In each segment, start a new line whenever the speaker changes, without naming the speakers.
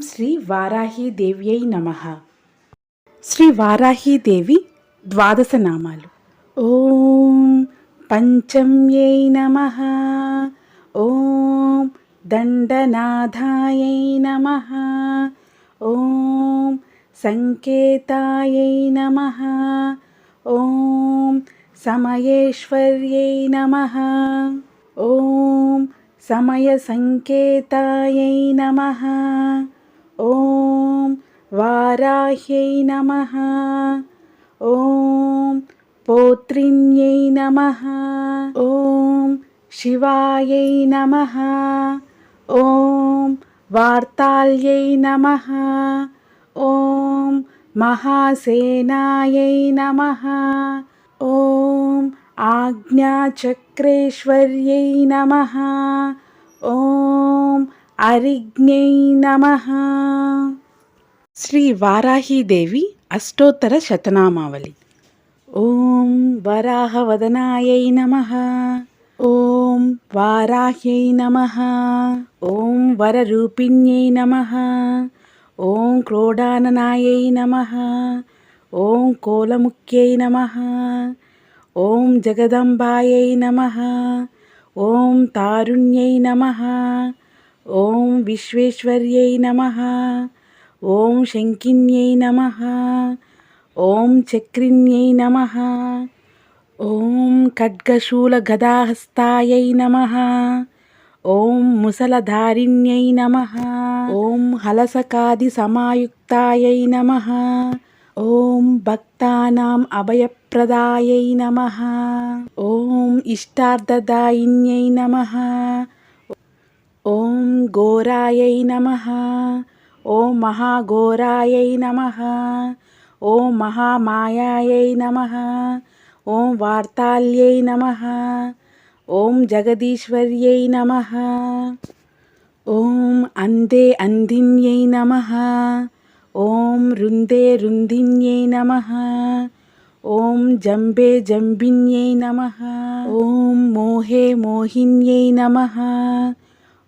శ్రీ వారాహీదేవ్యై నమ. శ్రీ వారాహీదేవి ద్వాదశ నామాలు. ఓం పంచమ్యై నమ. ఓం దండనాథాయై నమ. ఓం సంకేతాయై నమ. ఓం సమయేశ్వర్యై నమ. ఓం సమయసంకేతాయై నమ. ॐ वाराह्यै नमः। ॐ पौत्रिन्यै नमः। ॐ शिवायै नमः। ॐ वार्ताल्यै नमः। ॐ महासेनायै नमः। ॐ आज्ञाचक्रेश्वर्यै नमः। ॐ అరిజ్ఞై నమ. శ్రీ వారాహీదేవి అష్టోత్తర శతనామావళి. ఓం వరాహవదనాయై నమ. ఓం వారాహ్యై నమ. ఓం వరరూపిణ్యై నమ. ఓం క్రోడాననాయై నమ. ఓం కోలముఖ్యై నమ. ఓం జగదంబాయై నమ. ఓం తారుణ్యై నమ. ఓం విశ్వేశ్వర్యై నమ. ఓం శంకిన్యై నమ. ఓం చక్రిణ్యై నమ. ఓం ఖడ్గశూలగదాహస్తాయై నమ. ఓం ముసలధారిణ్యై నమ. ఓం హలసకాది సమాయుక్తాయై నమ. ఓం భక్తానాం అభయప్రదాయై నమ. ఓం ఇష్టార్థదాయిన్యై నమ. ఓం ఘోరాయై నమ ఓం మహాఘోరాయై నమ ఓం మహామాయాయై నమ ఓం వార్తాల్యై నమ ఓం జగదీశ్వర్యై నమ ఓం అందే అందిన్యై నమ ఓం రుందే రుందిన్యై నమ ఓం జంబే జంబిన్యై నమ ఓం మోహే మోహిన్యై నమ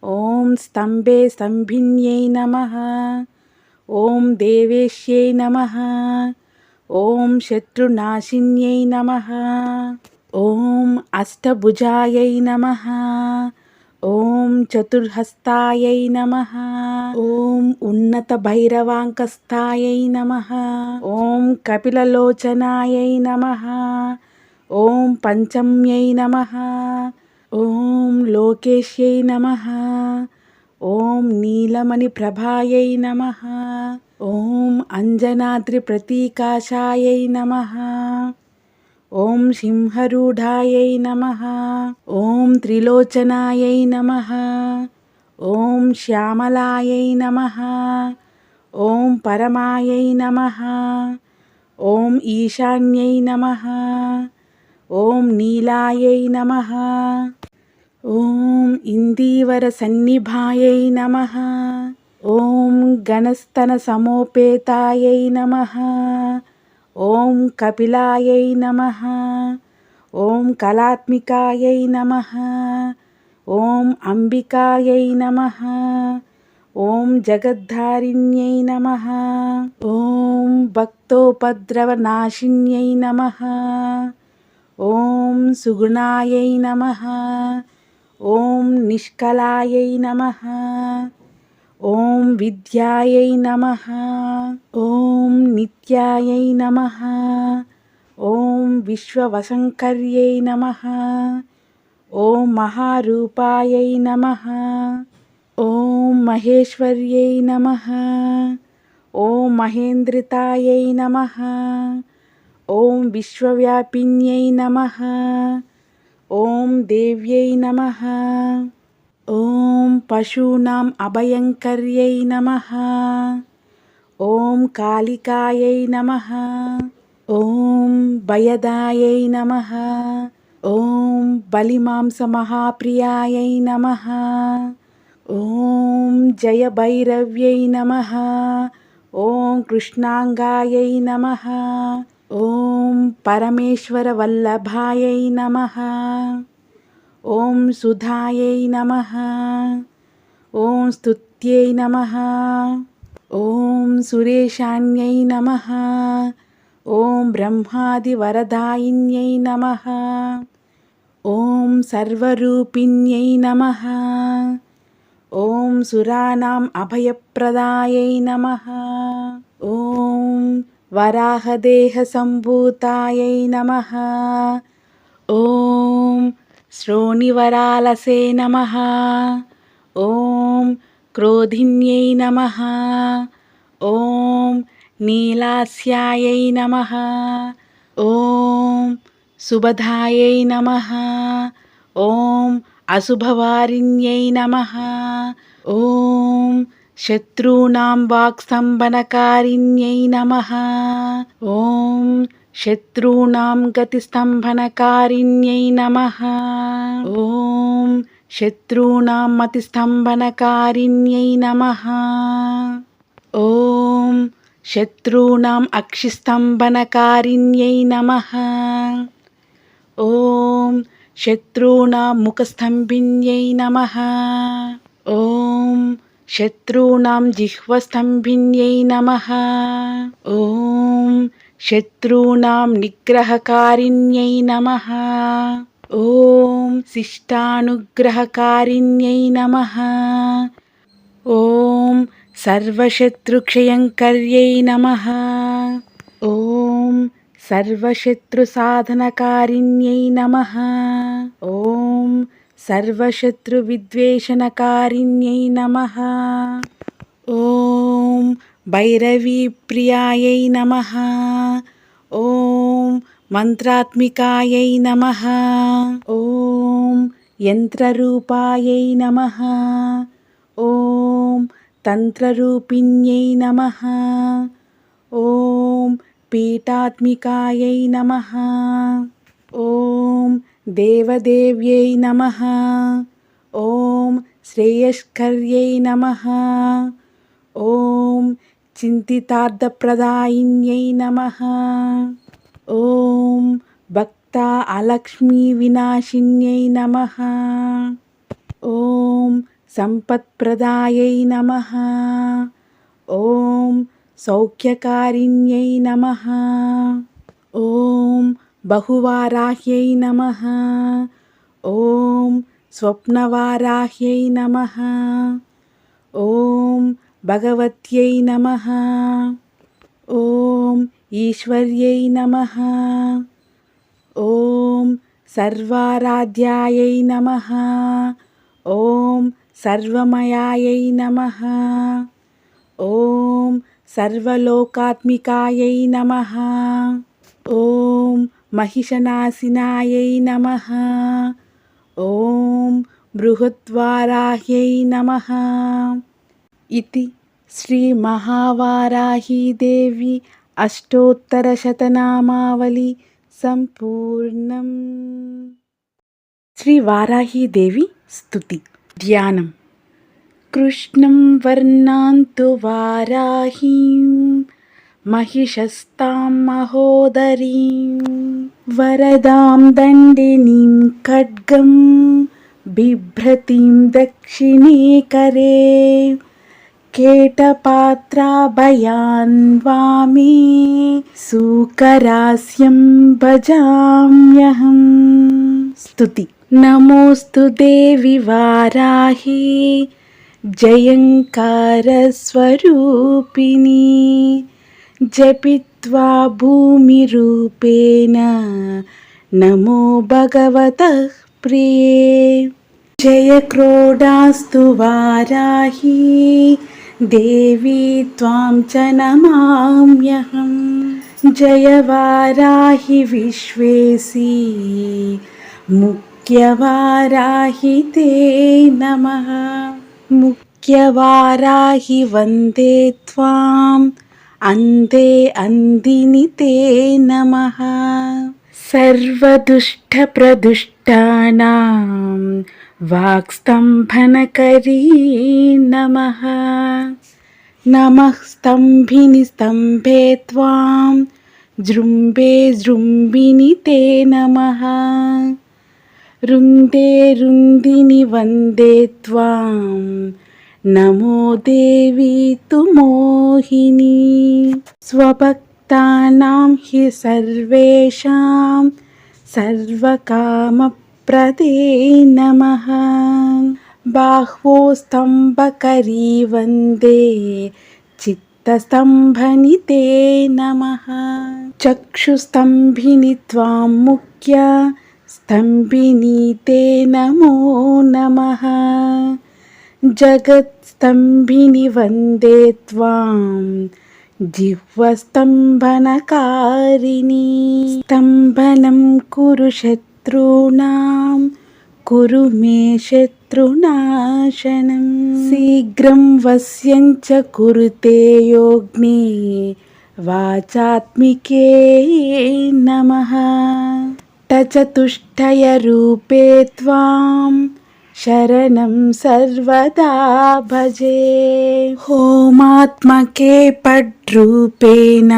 ఓం స్తంభే స్తంభిన్యై నమ. ఓం దేవేశ్యై నమ. ఓం శత్రునాశిన్యై నమ. ఓం అష్టభుజాయై నమ. ఓం చతుర్హస్తాయై నమ. ఓం ఉన్నత భైరవాంకస్థాయై నమ. ఓం కపిలలోచనాయై నమ. ఓం పంచమ్యై నమ. ఓం లోకేశ్యై నమ ఓం నీలమణి ప్రభాయై నమ ఓం అంజనాద్రి ప్రతీకాశాయై నమ ఓం సింహరూఢాయై నమ ఓం త్రిలోచనాయై నమ ఓం శ్యామలాయై నమ ఓం పరమాయై నమ ఓం ॐ नीलायै नमः। ॐ इन्दीवरसन्निभायै नमः। ॐ गणस्तनसमोपेतायै नमः। ॐ कपिलायै नमः। ॐ कलात्मिकायै नमः। ॐ अम्बिकायै नमः। ॐ जगद्धारिण्यै नमः। ॐ भक्तोपद्रवनाशिन्यै नमः। ॐ सुगुणायै नमः। ॐ निष्कलायै नमः। ॐ विद्यायै नमः। ॐ नित्यायै नमः। ॐ विश्ववसङ्कर्यै नमः। ॐ महारूपायै नमः। ॐ महेश्वर्यै नमः। ॐ महेन्द्रितायै नमः। ఓం విశ్వవ్యాపిన్యై నమ. ఓం దేవ్యై నమ. ఓం పశూనాం అభయంకర్యై నమ. ఓం కాళికాయై నమ. ఓం భయదాయై నమ. ఓం బలిమాంసమహాప్రియాయై నమ. ఓం జయభైరవ్యై నమ. ఓం కృష్ణాంగాయై నమ. ఓం పరమేశ్వర వల్లభాయై నమ. ఓం సుధాయై నమ. ఓం స్తుత్యై నమ. ఓం సురేషాణ్యై నమ. ఓం బ్రహ్మాదివరదాయిన్యై నమ. ఓం సర్వరూపిణ్యై నమ. ఓం సురాణాం అభయప్రదాయై నమ. ఓం వరాహదేహసంభూతాయై నమ. ఓం శ్రోణివరాలసే నమ. ఓం క్రోధిన్యై నమ. ఓం నీలాస్యాయై నమ. ఓం సుభదాయై నమ. ఓం అశుభవారిణ్యై నమ. ఓం శత్రూణాం వాక్స్తంభనకారిణ్యై నమ. ఓం శత్రూణాం గతిస్తంభనకారిణ్యై నమ. ఓం శత్రూణాం మతిస్తంభనకారిణ్యై నమ. ఓం శత్రూణాం అక్షిస్తంభనకారిణ్యై నమ. ఓం శత్రూణాం ముఖస్తంభిన్యై నమ. ఓం శత్రూణం జిహ్వస్తంభిన్యై నమ. ఓం శత్రూణం నిగ్రహకారిణ్యై నమ. ఓం శిష్టానుగ్రహకారిణ్యై నమ. ఓం సర్వశత్రుక్షయంకర్యై నమ. ఓం సర్వశత్రుసాధనకారిణ్యై నమ. ఓం सर्वशत्रुविद्वेषणकारिण्यै नमः। ॐ भैरवीप्रियायै नमः। ॐ मन्त्रात्मिकायै नमः। ॐ यन्त्ररूपायै नमः। ॐ तन्त्ररूपिण्यै नमः। ॐ पीठात्मिकायै नमः। ॐ देवदेव्यै नमः। ॐ श्रेयस्कर्यै नमः। ॐ चिन्तितार्थप्रदायिन्यै नमः। ॐ भक्ता अलक्ष्मीविनाशिन्यै नमः। ॐ सम्पत्प्रदायै नमः। ॐ सौख्यकारिण्यै नमः। ॐ बहुवाराह्यै नमः। ॐ स्वप्नवाराह्यै नमः। ॐ भगवत्यै नमः। ॐ ईश्वर्यै नमः। ॐ सर्वाराध्यायै नमः। ॐ सर्वमयायै नमः। ॐ सर्वलोकात्मिकायै नमः। ॐ महिषनाशिनायै नमः ॐ बृहद्वाराह्यै नमः इति श्रीमहावाराहीदेवी अष्टोत्तरशतनामावली सम्पूर्णम् శ్రీవారాహీదేవి స్తుతి ధ్యానం కృష్ణం వర్ణాంతు వారాహీం महिषस्तां महोदरीं वरदां दण्डिनीं खड्गं बिभ्रतीं दक्षिणे करे केटपात्राभयान् वामे सूकरास्यं भजाम्यहम् स्तुति नमोऽस्तु देवि वाराही जयङ्कारस्वरूपिणी जपित्वा भूमिरूपेण। नमो भगवतः प्रिये। जय क्रोडास्तु वाराही। देवी त्वां च नमाम्यहम्। जय वाराहि विश्वेसी। मुख्यवाराहि ते नमः। मुख्यवाराहि वन्दे त्वाम् అందే అందినితే నమ. సర్వదుష్టప్రదుష్టానాం వాక్స్తంభనకరీ నమ. నమ స్తంభిని స్తంభే త్వాం జృంభే జృంభిని తే నమ. రుందే రుందిని వందే త్వాం నమో దేవి తు మోహిని. స్వభక్తానాం హి సర్వేషాం సర్వకామప్రదే నమ. బాహ్వోస్తంభకరీ వందే చిత్తస్తంభని తే నమ. చక్షుస్తంభిని త్వాం ముఖ్య స్తంభిని తే నమో నమ. जगत्स्तम्भिनि वन्दे त्वां जिह्वस्तम्भनकारिणी स्तम्भनं कुरु शत्रूणां कुरु मे शत्रुनाशनं शीघ्रं वस्यञ्च कुरुते योग्ने वाचात्मिके नमः टचतुष्टयरूपे శరణం సర్వదా భజే హోమాత్మకే పడ్రూపేణ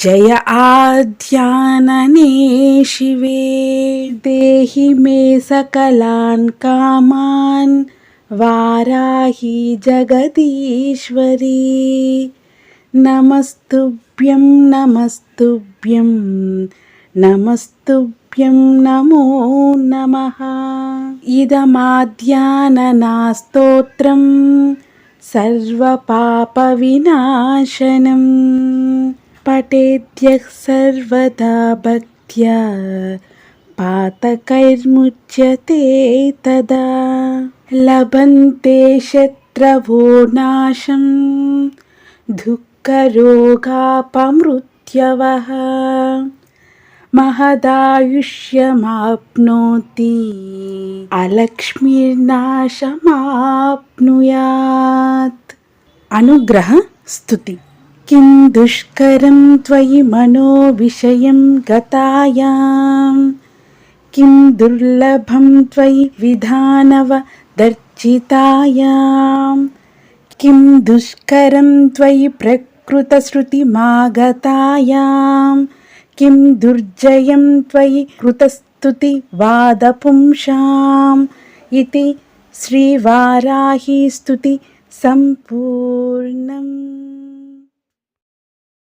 జయ ఆధ్యాననే శివే దేహి మే సకలాన్ కామాన్ వారాహి జగదీశ్వరీ నమస్తుభ్యం నమస్తుభ్యం నమస్తుభ్యం नमस्तुभ्यं नमो नमः इदमाद्याननास्तोत्रं सर्वपापविनाशनं पठेद्यः सर्वदा भक्त्या पातकैर्मुच्यते तदा लभन्ते शत्रवो नाशं दुःखरोगापमृत्यवः महदायुष्यमाप्नोति अलक्ष्मीर्नाशमाप्नुयात् अनुग्रह स्तुति किं दुष्करं त्वयि मनोविषयं गतायां किं दुर्लभं त्वयि विधानवदर्चितायां किं दुष्करं त्वयि కిం దుర్జయం త్వయి కృతస్థుతి వాదపుంషాం ఇది శ్రీవారాహి స్థుతి సంపూర్ణం